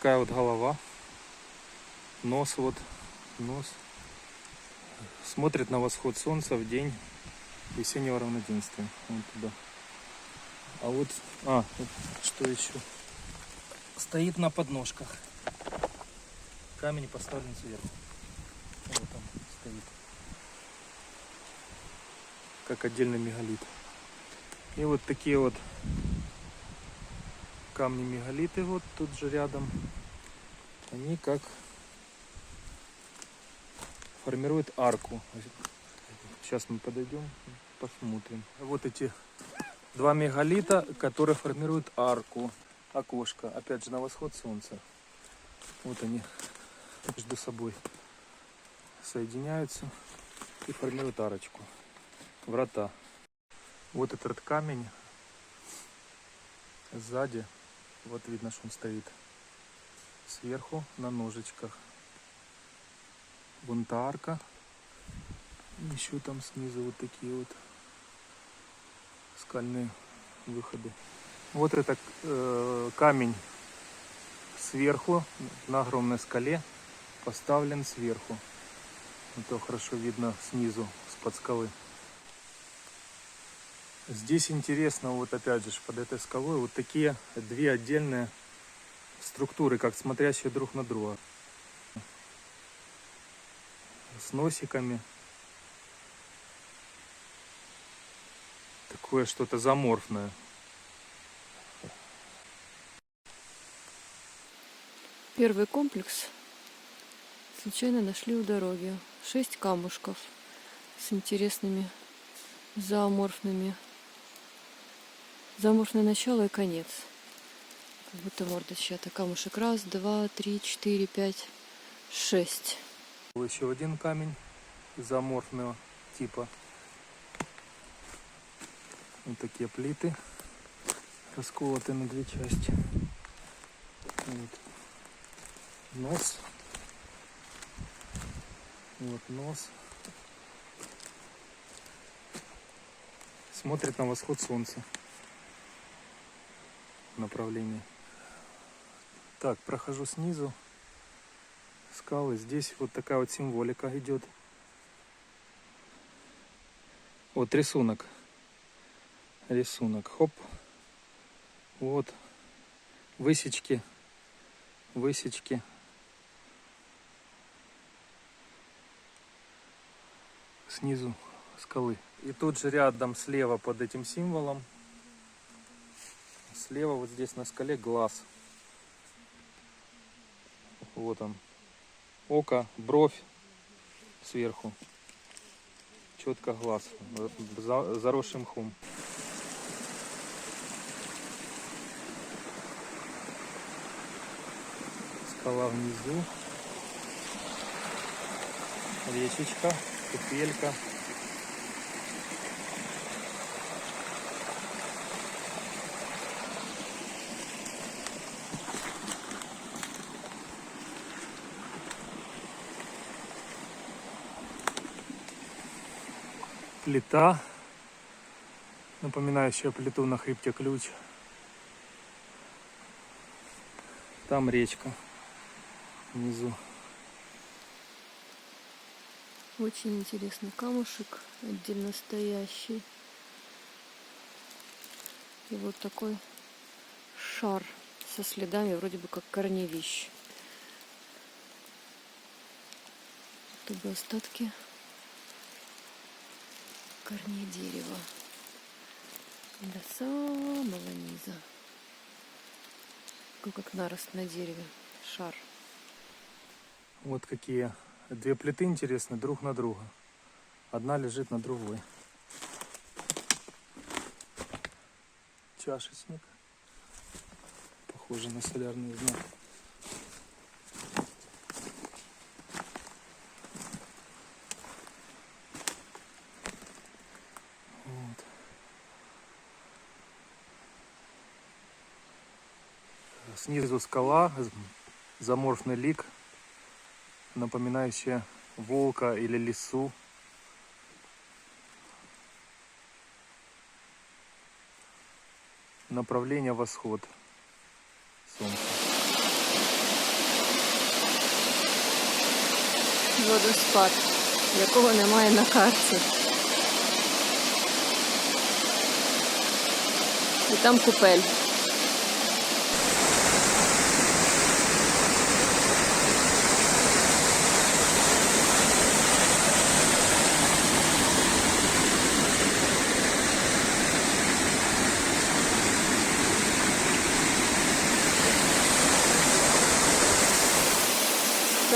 такая вот голова. Нос вот, нос. Смотрит на восход солнца в день весеннего равноденствия. Вон туда. А вот, а, что еще? Стоит на подножках. Камень поставлен сверху. Вот он стоит. Как отдельный мегалит. И вот такие вот камни мегалиты вот тут же рядом. Они как формируют арку. Сейчас мы подойдем, посмотрим. Вот эти два мегалита, которые формируют арку, окошко. Опять же на восход солнца. Вот они между собой соединяются и формируют арочку. Врата. Вот этот камень сзади. Вот видно, что он стоит. Сверху на ножичках. Вон та арка. И еще там снизу вот такие вот скальные выходы. Вот это э, камень сверху на огромной скале поставлен сверху. Это хорошо видно снизу, с-под скалы. Здесь интересно, вот опять же, под этой скалой, вот такие две отдельные структуры, как смотрящие друг на друга. С носиками. Такое что-то заморфное. Первый комплекс случайно нашли у дороги. Шесть камушков с интересными зооморфными. Зооморфное начало и конец. Как будто мордочата. Камушек раз, два, три, четыре, пять, шесть. Еще один камень изоморфного типа. Вот такие плиты расколоты на две части. Вот. Нос. Вот нос. Смотрит на восход солнца. Направление. Так, прохожу снизу скалы. Здесь вот такая вот символика идет. Вот рисунок. Рисунок. Хоп. Вот. Высечки. Высечки. Снизу скалы. И тут же рядом слева под этим символом. Слева вот здесь на скале глаз. Вот он око, бровь сверху. Четко глаз, за- заросшим мхом. Скала внизу. Речечка, купелька. Плита, напоминающая плиту на хребте ключ. Там речка внизу. Очень интересный камушек, отдельно стоящий. И вот такой шар со следами, вроде бы как корневищ. Это бы остатки корней дерева. До самого низа. Как нарост на дереве. Шар. Вот какие две плиты интересны друг на друга. Одна лежит на другой. Чашечник. Похоже на солярный знак. снизу скала, заморфный лик, напоминающий волка или лису. Направление восход солнца. Водоспад, якого немає на карте. И там купель.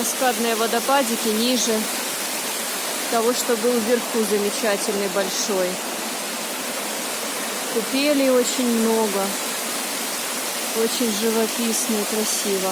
Каскадные водопадики ниже того, что был вверху замечательный большой. Купелей очень много. Очень живописно и красиво.